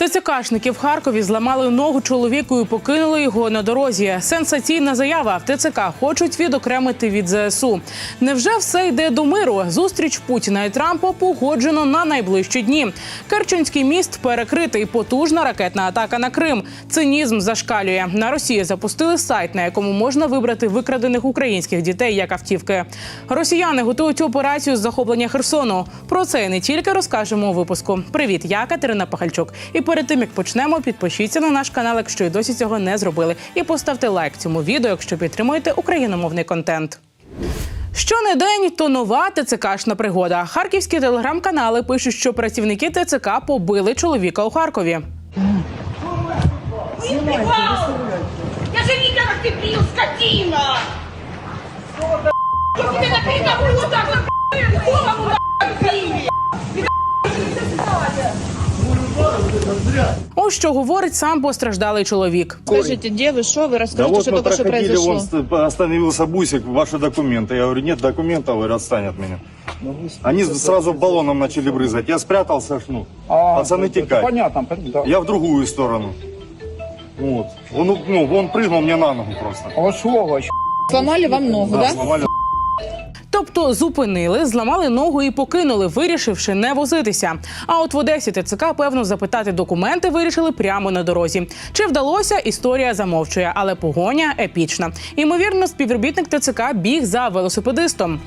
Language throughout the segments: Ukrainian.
ТЦКшники в Харкові зламали ногу чоловіку і покинули його на дорозі. Сенсаційна заява в ТЦК хочуть відокремити від ЗСУ. Невже все йде до миру? Зустріч Путіна і Трампа погоджено на найближчі дні. Керченський міст перекритий. Потужна ракетна атака на Крим. Цинізм зашкалює. На Росії запустили сайт, на якому можна вибрати викрадених українських дітей як автівки. Росіяни готують операцію з захоплення Херсону. Про це не тільки розкажемо у випуску. Привіт, я Катерина Пахальчук. І перед тим як почнемо, підпишіться на наш канал, якщо й досі цього не зробили. І поставте лайк цьому відео, якщо підтримуєте україномовний контент. Що не день, то нова ТЦКшна пригода. Харківські телеграм-канали пишуть, що працівники ТЦК побили чоловіка у Харкові. Я же видела, как ты бил, скотина! Я тебе на передовую вот голову нахуй били! Ось що говорить сам постраждалий чоловік. Скажите, где вы, что вы? Да Расскажите, вот что мы только что проходили, произошло. он ст- остановился бусик, ваши документы. Я говорю, нет документов, говорит, отстань от меня. Они сразу баллоном начали брызгать. Я спрятался, аж, ну, пацаны это текай. Понятно, да. Я в другую сторону. Вот. Он, ну, он прыгнул мне на ногу просто. А сволочь. Сломали вам ногу, да? сломали. Тобто зупинили, зламали ногу і покинули, вирішивши не возитися. А от в Одесі ТЦК, певно, запитати документи вирішили прямо на дорозі. Чи вдалося, історія замовчує, але погоня епічна. Ймовірно, співробітник ТЦК біг за велосипедистом.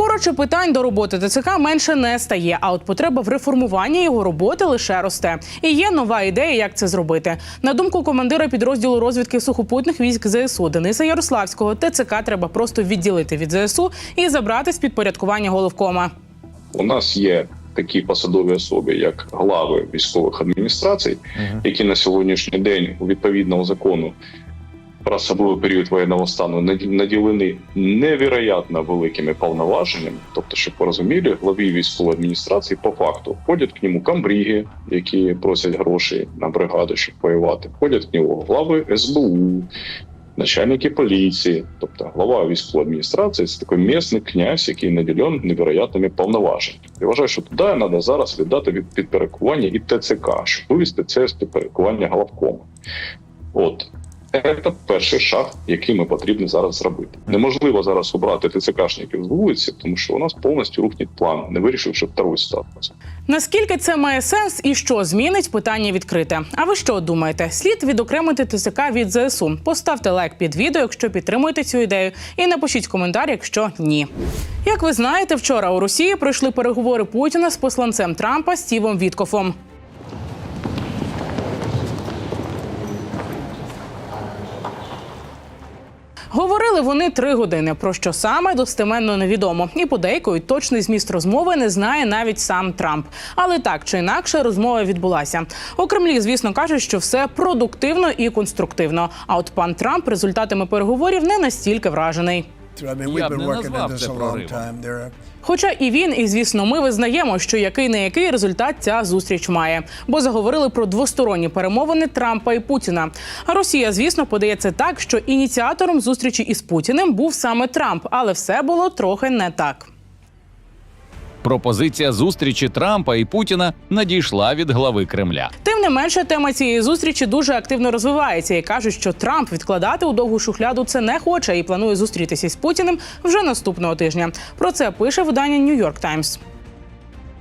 Коротше, питань до роботи ТЦК менше не стає. А от потреба в реформуванні його роботи лише росте. І є нова ідея, як це зробити. На думку командира підрозділу розвідки сухопутних військ ЗСУ Дениса Ярославського, ТЦК треба просто відділити від ЗСУ і забрати з підпорядкування головкома. У нас є такі посадові особи, як глави військових адміністрацій, які на сьогоднішній день у відповідного закону про особливий період воєнного стану наді- наділені невероятно великими повноваженнями. Тобто, щоб ви розуміли, главі військової адміністрації по факту входять к ньому камбріги, які просять гроші на бригаду, щоб воювати. Входять к нього глави СБУ. Начальники поліції, тобто глава військової адміністрації, це такий місний князь, який наділен невероятними повноваженнями. Я вважаю, що туди треба зараз віддати від підпорядкування і ТЦК, щоб вивести це з підпорядкування главкому. От це перший шаг, який ми потрібно зараз зробити. Неможливо зараз обрати ТЦКшників з вулиці, тому що у нас повністю рухніть план, не вирішивши вторую ситуацію. Наскільки це має сенс і що змінить питання відкрите? А ви що думаєте? Слід відокремити ТЦК від ЗСУ? Поставте лайк під відео, якщо підтримуєте цю ідею, і напишіть коментар, якщо ні. Як ви знаєте, вчора у Росії пройшли переговори Путіна з посланцем Трампа Стівом Віткофом. Говорили вони три години. Про що саме достеменно невідомо. І подейкують точний зміст розмови не знає навіть сам Трамп. Але так чи інакше розмова відбулася. У Кремлі, звісно, кажуть, що все продуктивно і конструктивно. А от пан Трамп результатами переговорів не настільки вражений. Я б не назвав це проривом. Хоча і він, і звісно, ми визнаємо, що який не який результат ця зустріч має, бо заговорили про двосторонні перемовини Трампа і Путіна. А Росія, звісно, подається так, що ініціатором зустрічі із Путіним був саме Трамп, але все було трохи не так. Пропозиція зустрічі Трампа і Путіна надійшла від глави Кремля. Тим не менше, тема цієї зустрічі дуже активно розвивається і кажуть, що Трамп відкладати у довгу шухляду це не хоче і планує зустрітися з Путіним вже наступного тижня. Про це пише видання New York Times.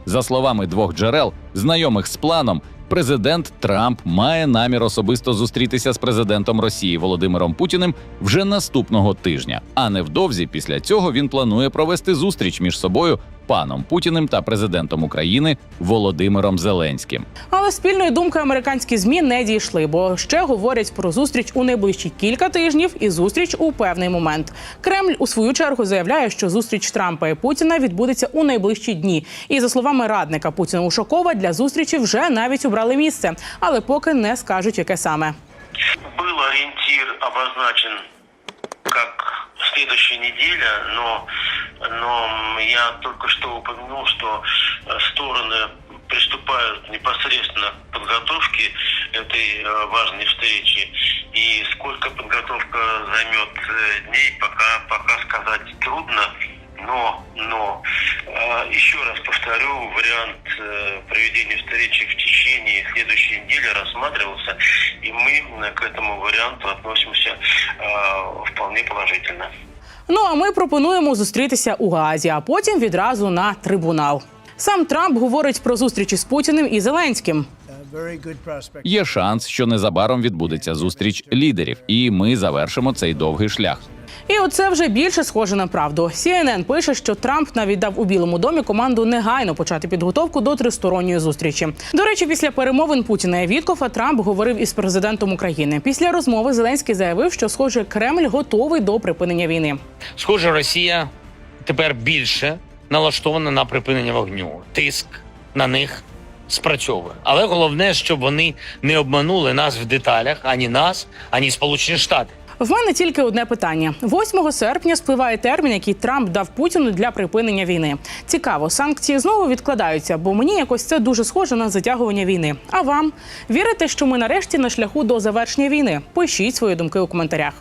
За словами двох джерел, знайомих з планом, президент Трамп має намір особисто зустрітися з президентом Росії Володимиром Путіним вже наступного тижня. А невдовзі після цього він планує провести зустріч між собою, паном Путіним та президентом України Володимиром Зеленським. Але спільної думки американські змі не дійшли, бо ще говорять про зустріч у найближчі кілька тижнів і зустріч у певний момент. Кремль у свою чергу заявляє, що зустріч Трампа і Путіна відбудеться у найближчі дні. І за словами радника Путіна Ушакова, для зустрічі вже навіть обрали місце, але поки не скажуть, яке саме. был ориентир обозначен как следующая неделя, но, но я только что упомянул, что э, стороны приступают непосредственно к подготовке этой э, важной встречи. И сколько подготовка займет э, дней, пока, пока сказать трудно. Но, но еще раз повторю, вариант э, проведения встречи в течение следующей недели рассматривался, и мы э, к этому варианту относимся э, вполне положительно. Ну а ми пропонуємо зустрітися у Гаазі, а потім відразу на трибунал. Сам Трамп говорить про зустрічі з Путіним і Зеленським. Є шанс, що незабаром відбудеться зустріч лідерів, і ми завершимо цей довгий шлях. І оце вже більше схоже на правду. CNN пише, що Трамп навіть дав у Білому домі команду негайно почати підготовку до тристоронньої зустрічі. До речі, після перемовин Путіна і Віткофа Трамп говорив із президентом України. Після розмови Зеленський заявив, що схоже Кремль готовий до припинення війни. Схоже, Росія тепер більше налаштована на припинення вогню. Тиск на них спрацьовує. Але головне, щоб вони не обманули нас в деталях ані нас, ані Сполучені Штати. В мене тільки одне питання: 8 серпня спливає термін, який Трамп дав Путіну для припинення війни. Цікаво, санкції знову відкладаються, бо мені якось це дуже схоже на затягування війни. А вам вірите, що ми нарешті на шляху до завершення війни? Пишіть свої думки у коментарях.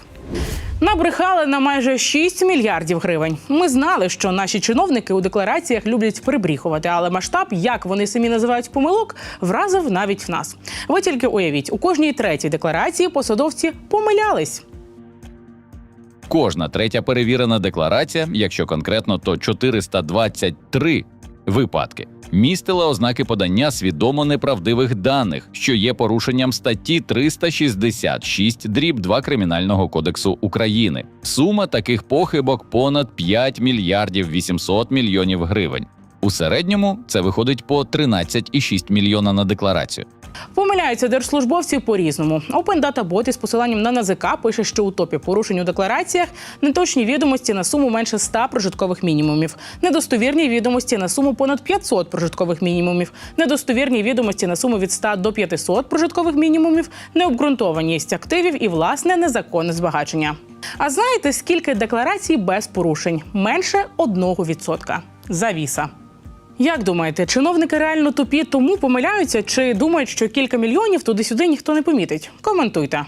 Набрехали на майже 6 мільярдів гривень. Ми знали, що наші чиновники у деклараціях люблять прибріхувати, але масштаб, як вони самі називають помилок, вразив навіть в нас. Ви тільки уявіть, у кожній третій декларації посадовці помилялись. Кожна третя перевірена декларація, якщо конкретно, то 423 випадки. Містила ознаки подання свідомо неправдивих даних, що є порушенням статті 366 дріб 2 Кримінального кодексу України. Сума таких похибок понад 5 мільярдів 800 мільйонів гривень. У середньому це виходить по 13,6 мільйона на декларацію. Помиляються держслужбовці по-різному. Open Data Bot із посиланням на НАЗК пише, що у топі порушень у деклараціях неточні відомості на суму менше 100 прожиткових мінімумів, недостовірні відомості на суму понад 500 прожиткових мінімумів, недостовірні відомості на суму від 100 до 500 прожиткових мінімумів, необґрунтованість активів і власне незаконне збагачення. А знаєте, скільки декларацій без порушень? Менше 1%. Завіса. Як думаєте, чиновники реально тупі тому помиляються чи думають, що кілька мільйонів туди-сюди ніхто не помітить? Коментуйте.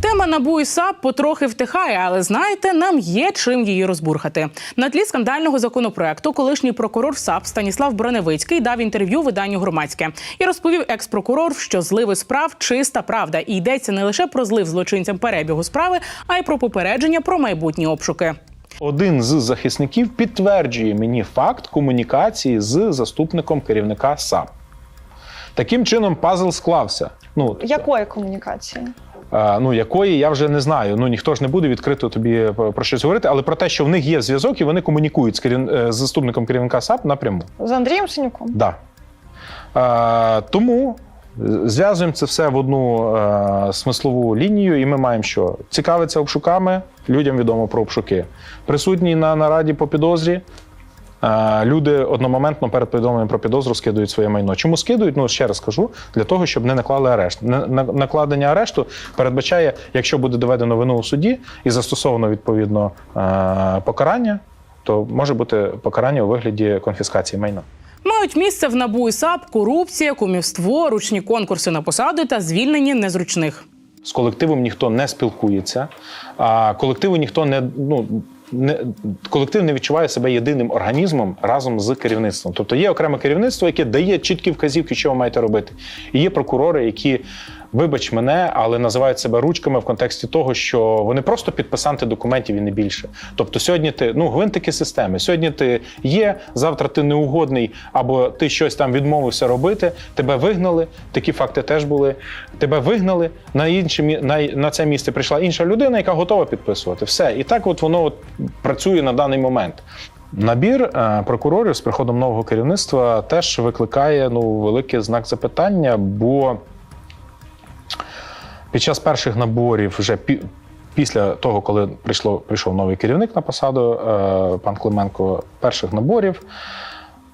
Тема НАБУ і САП потрохи втихає, але знаєте, нам є чим її розбурхати. На тлі скандального законопроекту колишній прокурор САП Станіслав Броневицький дав інтерв'ю виданню громадське і розповів екс-прокурор, що зливи справ чиста правда, і йдеться не лише про злив злочинцям перебігу справи, а й про попередження про майбутні обшуки. Один з захисників підтверджує мені факт комунікації з заступником керівника САП. Таким чином, пазл склався. Ну, Якої комунікації? е, ну якої я вже не знаю. Ну ніхто ж не буде відкрито тобі е, про щось говорити, але про те, що в них є зв'язок, і вони комунікують з, керів... е, з заступником керівника САП напряму. З Андрієм Синюком? Да. Е, тому зв'язуємо це все в одну е, смислову лінію, і ми маємо що? Цікавиться обшуками, людям відомо про обшуки. Присутні на нараді по підозрі. е, Люди одномоментно перед повідомленням про підозру скидують своє майно. Чому скидують? Ну ще раз кажу, для того, щоб не наклали арешт. Накладення арешту передбачає, якщо буде доведено вину у суді і застосовано відповідно е, покарання, то може бути покарання у вигляді конфіскації майна. Мають місце в НАБУ і САП корупція, кумівство, ручні конкурси на посади та звільнення незручних. З колективом ніхто не спілкується, а колективу ніхто не ну. Не колектив не відчуває себе єдиним організмом разом з керівництвом. Тобто є окреме керівництво, яке дає чіткі вказівки, що ви маєте робити. І є прокурори, які, вибач мене, але називають себе ручками в контексті того, що вони просто підписанти документів і не більше. Тобто, сьогодні ти ну гвинтики системи. Сьогодні ти є, завтра ти неугодний, або ти щось там відмовився робити. Тебе вигнали. Такі факти теж були. Тебе вигнали на інше на, на це місце. Прийшла інша людина, яка готова підписувати. Все, і так, от воно от працює на даний момент. Набір е, прокурорів з приходом нового керівництва теж викликає ну великий знак запитання, бо під час перших наборів, вже пі- після того, коли прийшло, прийшов новий керівник на посаду, е, пан Клименко, перших наборів,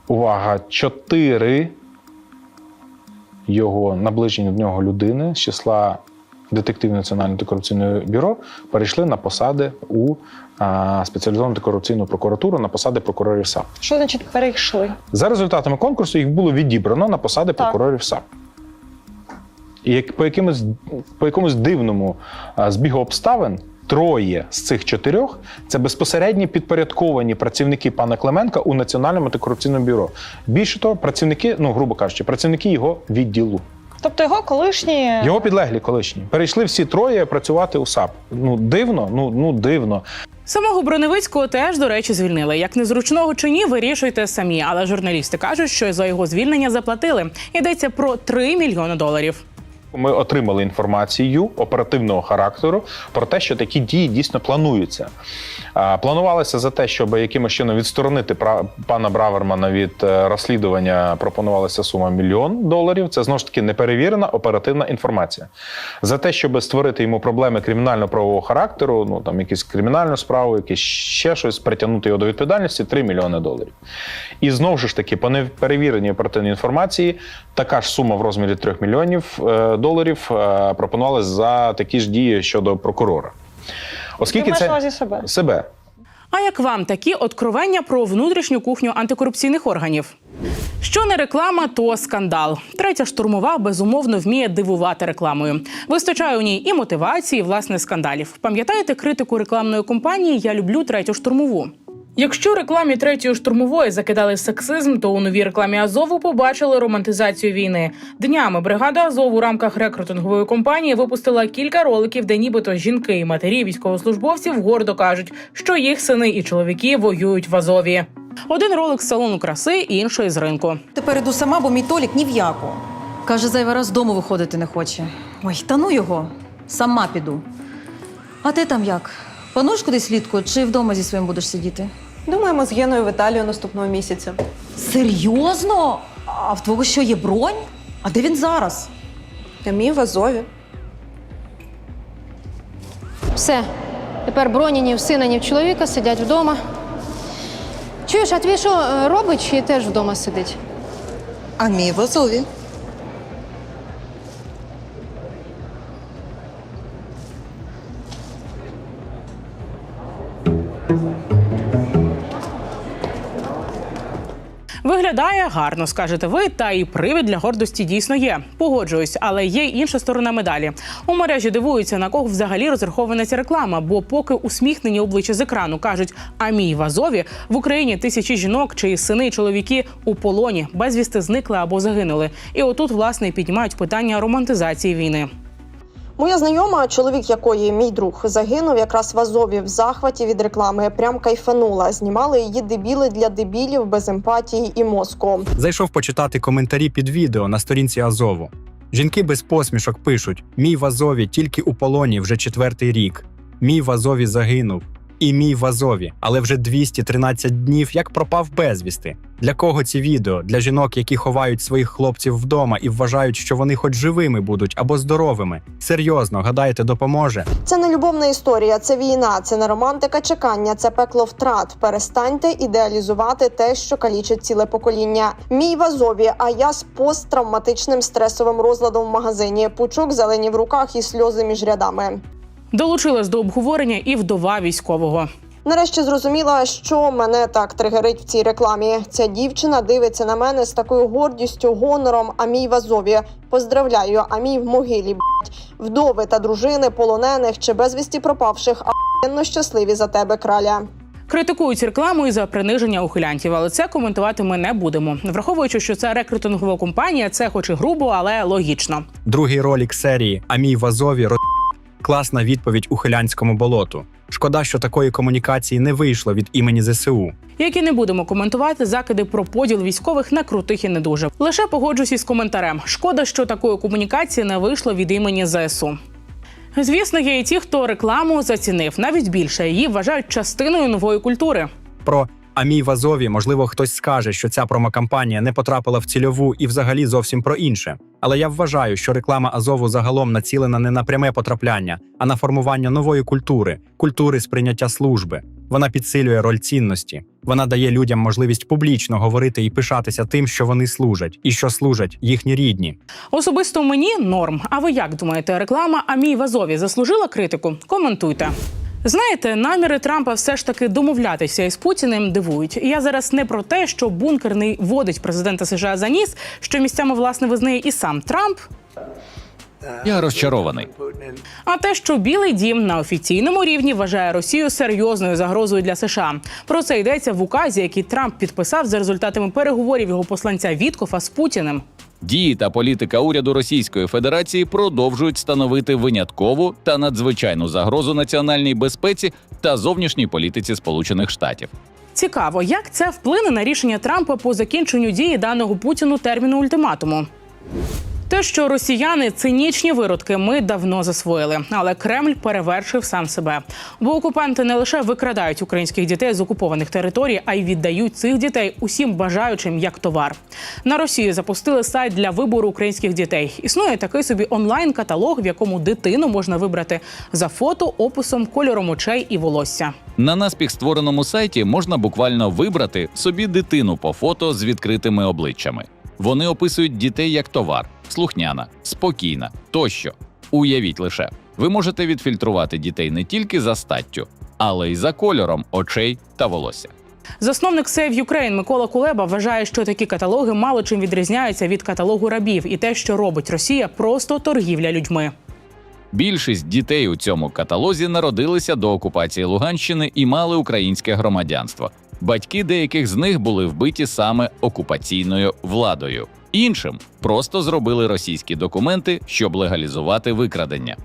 увага, чотири його наближені до нього людини з числа детективів Національного антикорупційного бюро перейшли на посади у а, спеціалізовану антикорупційну прокуратуру на посади прокурорів САП. Що значить перейшли? За результатами конкурсу їх було відібрано на посади Так. прокурорів САП. І як по якимось, по якомусь дивному а, збігу обставин. Троє з цих чотирьох це безпосередні підпорядковані працівники пана Клименка у Національному антикорупційному бюро. Більше того, працівники, ну грубо кажучи, працівники його відділу. Тобто його колишні Його підлеглі колишні. Перейшли всі троє працювати у САП. Ну дивно, ну ну дивно. Самого Броневицького теж, до речі, звільнили. Як незручного чи ні, вирішуйте самі. Але журналісти кажуть, що за його звільнення заплатили. Йдеться про 3 мільйони доларів. Ми отримали інформацію оперативного характеру про те, що такі дії дійсно плануються. Планувалося за те, щоб якимось чином відсторонити пана Бравермана від е, розслідування. Пропонувалася сума мільйон доларів. Це знову ж таки неперевірена оперативна інформація. За те, щоб створити йому проблеми кримінально-правового характеру, ну там якісь кримінальну справу, якісь ще щось, притягнути його до відповідальності 3 мільйони доларів. І знову ж таки, по неперевіреній оперативній інформації, така ж сума в розмірі 3 мільйонів е, доларів е, пропонувалась за такі ж дії щодо прокурора. Оскільки це увазі себе. себе. А як вам такі откровення про внутрішню кухню антикорупційних органів? Що не реклама, то скандал. Третя штурмова безумовно вміє дивувати рекламою. Вистачає у ній і мотивації, і власне скандалів. Пам'ятаєте критику рекламної компанії Я люблю третю штурмову. Якщо рекламі третьої штурмової закидали сексизм, то у новій рекламі Азову побачили романтизацію війни. Днями бригада Азов у рамках рекрутингової компанії випустила кілька роликів, де нібито жінки і матері військовослужбовців гордо кажуть, що їх сини і чоловіки воюють в Азові. Один ролик з салону краси, інший з ринку. Тепер іду сама, бо мій Толік ні в яку. Каже, зайвий раз з дому виходити не хоче. Ой, та ну його. Сама піду. А ти там як? Плануєш кудись влітку чи вдома зі своїм будеш сидіти? Думаємо з Геною в Італію наступного місяця. Серйозно? А в твого що є бронь? А де він зараз? А мій в Азові. Все. Тепер броні ні в сина, ні в чоловіка сидять вдома. Чуєш, а твій що е, робить чи теж вдома сидить? А мій в Азові. Виглядає гарно, скажете ви, та і привід для гордості дійсно є. Погоджуюсь, але є й інша сторона медалі. У мережі дивуються, на кого взагалі розрахована ця реклама, бо поки усміхнені обличчя з екрану кажуть, а мій в Азові в Україні тисячі жінок, чиї сини чоловіки у полоні безвісти зникли або загинули. І отут власне піднімають питання романтизації війни. Моя знайома, чоловік якої мій друг загинув якраз в Азові в захваті від реклами. Прям кайфанула. Знімали її дебіли для дебілів без емпатії і мозку. Зайшов почитати коментарі під відео на сторінці Азову. Жінки без посмішок пишуть: Мій в Азові тільки у полоні вже четвертий рік. Мій в Азові загинув. І мій в Азові, але вже 213 днів як пропав безвісти. Для кого ці відео? Для жінок, які ховають своїх хлопців вдома і вважають, що вони хоч живими будуть або здоровими. Серйозно, гадаєте, допоможе? Це не любовна історія, це війна, це не романтика чекання, це пекло втрат. Перестаньте ідеалізувати те, що калічить ціле покоління. Мій в Азові, а я з посттравматичним стресовим розладом в магазині. Пучок зелені в руках і сльози між рядами. Долучилась до обговорення і вдова військового. Нарешті зрозуміла, що мене так тригерить в цій рекламі. Ця дівчина дивиться на мене з такою гордістю, гонором. А мій в Азові. Поздравляю, а мій в могилі. Б***ь. Вдови та дружини полонених чи безвісті пропавших. А щасливі за тебе, краля. Критикують рекламу і за приниження ухилянтів, але це коментувати ми не будемо. Враховуючи, що це рекрутингова компанія, це хоч і грубо, але логічно. Другий ролик серії А мій в Азові роз... класна відповідь ухилянському болоту. Шкода, що такої комунікації не вийшло від імені ЗСУ. Як і не будемо коментувати закиди про поділ військових на крутих і не дуже. Лише погоджусь із коментарем. Шкода, що такої комунікації не вийшло від імені ЗСУ. Звісно, є і ті, хто рекламу зацінив навіть більше її вважають частиною нової культури. Про А мій в Азові, можливо, хтось скаже, що ця промокампанія не потрапила в цільову і взагалі зовсім про інше. Але я вважаю, що реклама Азову загалом націлена не на пряме потрапляння, а на формування нової культури, культури сприйняття служби. Вона підсилює роль цінності. Вона дає людям можливість публічно говорити і пишатися тим, що вони служать, і що служать їхні рідні. Особисто мені норм. А ви як думаєте, реклама Амій в Азові заслужила критику? Коментуйте. Знаєте, наміри Трампа все ж таки домовлятися із Путіним дивують. І я зараз не про те, що бункерний водить президента США за ніс, що місцями власне визнає і сам Трамп. Я розчарований. А те, що Білий Дім на офіційному рівні вважає Росію серйозною загрозою для США. Про це йдеться в указі, який Трамп підписав за результатами переговорів його посланця Віткофа з Путіним. Дії та політика уряду Російської Федерації продовжують становити виняткову та надзвичайну загрозу національній безпеці та зовнішній політиці Сполучених Штатів. Цікаво, як це вплине на рішення Трампа по закінченню дії даного Путіну терміну ультиматуму. Те, що росіяни цинічні виродки, ми давно засвоїли, але Кремль перевершив сам себе. Бо окупанти не лише викрадають українських дітей з окупованих територій, а й віддають цих дітей усім бажаючим як товар. На Росії запустили сайт для вибору українських дітей. Існує такий собі онлайн-каталог, в якому дитину можна вибрати за фото, описом, кольором очей і волосся. На наспіх створеному сайті можна буквально вибрати собі дитину по фото з відкритими обличчями. Вони описують дітей як товар, слухняна, спокійна тощо. Уявіть лише, ви можете відфільтрувати дітей не тільки за статтю, але й за кольором очей та волосся. Засновник Save Ukraine Микола Кулеба вважає, що такі каталоги мало чим відрізняються від каталогу рабів, і те, що робить Росія, просто торгівля людьми. Більшість дітей у цьому каталозі народилися до окупації Луганщини і мали українське громадянство. Батьки деяких з них були вбиті саме окупаційною владою. Іншим просто зробили російські документи, щоб легалізувати викрадення.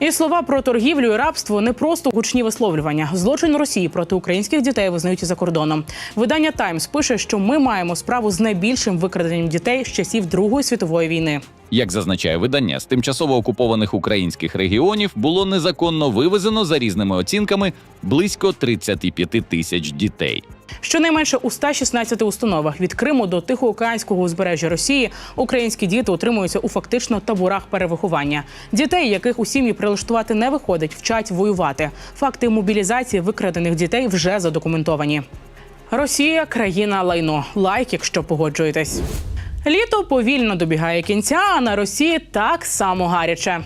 І слова про торгівлю і рабство не просто гучні висловлювання. Злочин Росії проти українських дітей визнають і за кордоном. Видання Таймс пише, що ми маємо справу з найбільшим викраденням дітей з часів Другої світової війни. Як зазначає видання, з тимчасово окупованих українських регіонів було незаконно вивезено за різними оцінками близько 35 тисяч дітей. Щонайменше у 116 установах від Криму до Тихоокеанського узбережжя Росії українські діти утримуються у фактично таборах перевиховання. Дітей, яких у сім'ї прилаштувати не виходить, вчать воювати. Факти мобілізації викрадених дітей вже задокументовані. Росія країна лайно. Лайк, якщо погоджуєтесь. Літо повільно добігає кінця, а на Росії так само гаряче.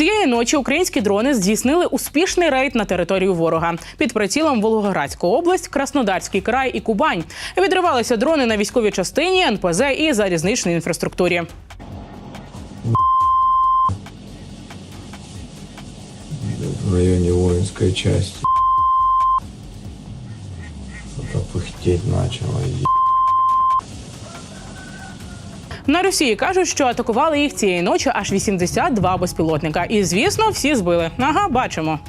Цієї ночі українські дрони здійснили успішний рейд на територію ворога під прицілом Волгоградська область, Краснодарський край і Кубань. Відривалися дрони на військовій частині, НПЗ і залізничній інфраструктурі. в районе воинской части. Что-то пыхтеть начало. На Росії кажуть, що атакували їх цієї ночі аж 82 безпілотника. І звісно, всі збили. Ага, бачимо.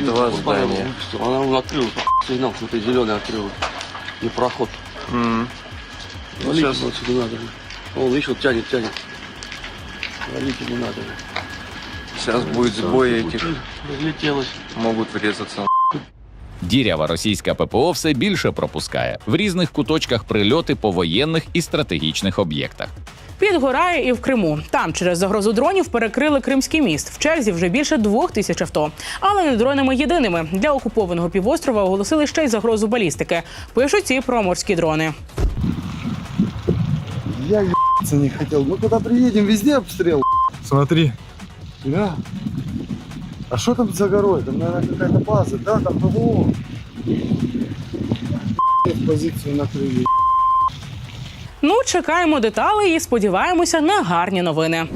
Два здания. Она он открыл сигнал, что ты зеленый открыл. Не проход. Валить Сейчас- отсюда надо. Он, видишь, вот тянет, тянет. Валить не надо. Сейчас будет сбой этих. Разлетелось. Могут врезаться. Дірява російська ППО все більше пропускає в різних куточках прильоти по воєнних і стратегічних об'єктах. Підгорає і в Криму. Там через загрозу дронів перекрили Кримський міст. В черзі вже більше двох тисяч авто. Але не дронами єдиними. Для окупованого півострова оголосили ще й загрозу балістики. Пишуть і про морські дрони. Я не хотел. Мы куда приедем, везде обстрел. Смотри. Да. А что там за горой? Там, наверное, какая-то база. Да, там ПВО. В позицию накрыли. Ну, чекаємо деталей і сподіваємося на гарні новини.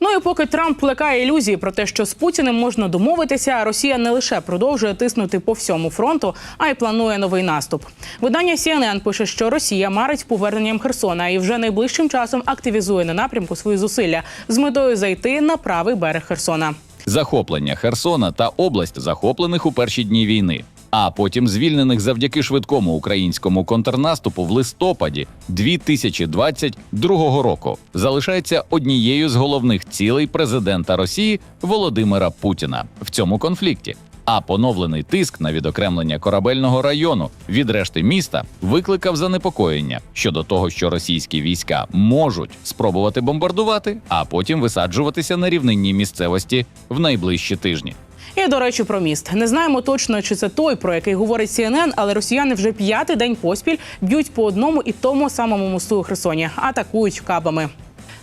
Ну і поки Трамп плекає ілюзії про те, що з Путіним можна домовитися, Росія не лише продовжує тиснути по всьому фронту, а й планує новий наступ. Видання CNN пише, що Росія марить поверненням Херсона і вже найближчим часом активізує на напрямку свої зусилля з метою зайти на правий берег Херсона. Захоплення Херсона та область захоплених у перші дні війни, а потім звільнених завдяки швидкому українському контрнаступу в листопаді 2022 року, залишається однією з головних цілей президента Росії Володимира Путіна в цьому конфлікті. А поновлений тиск на відокремлення корабельного району від решти міста викликав занепокоєння щодо того, що російські війська можуть спробувати бомбардувати, а потім висаджуватися на рівнинній місцевості в найближчі тижні. І до речі, про міст не знаємо точно, чи це той, про який говорить CNN, але росіяни вже п'ятий день поспіль б'ють по одному і тому самому мосту у Херсоні, атакують кабами.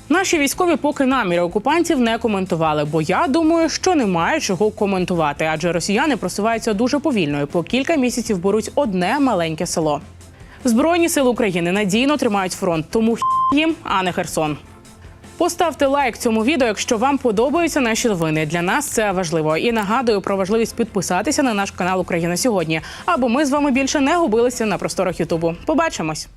Наші військові поки наміри окупантів не коментували, бо я думаю, що немає чого коментувати, адже росіяни просуваються дуже повільно і по кілька місяців беруть одне маленьке село. Збройні сили України надійно тримають фронт, тому їм, а не Херсон. Поставте лайк цьому відео, якщо вам подобаються наші новини. Для нас це важливо. І нагадую про важливість підписатися на наш канал Україна сьогодні, аби ми з вами більше не губилися на просторах Ютубу. Побачимось.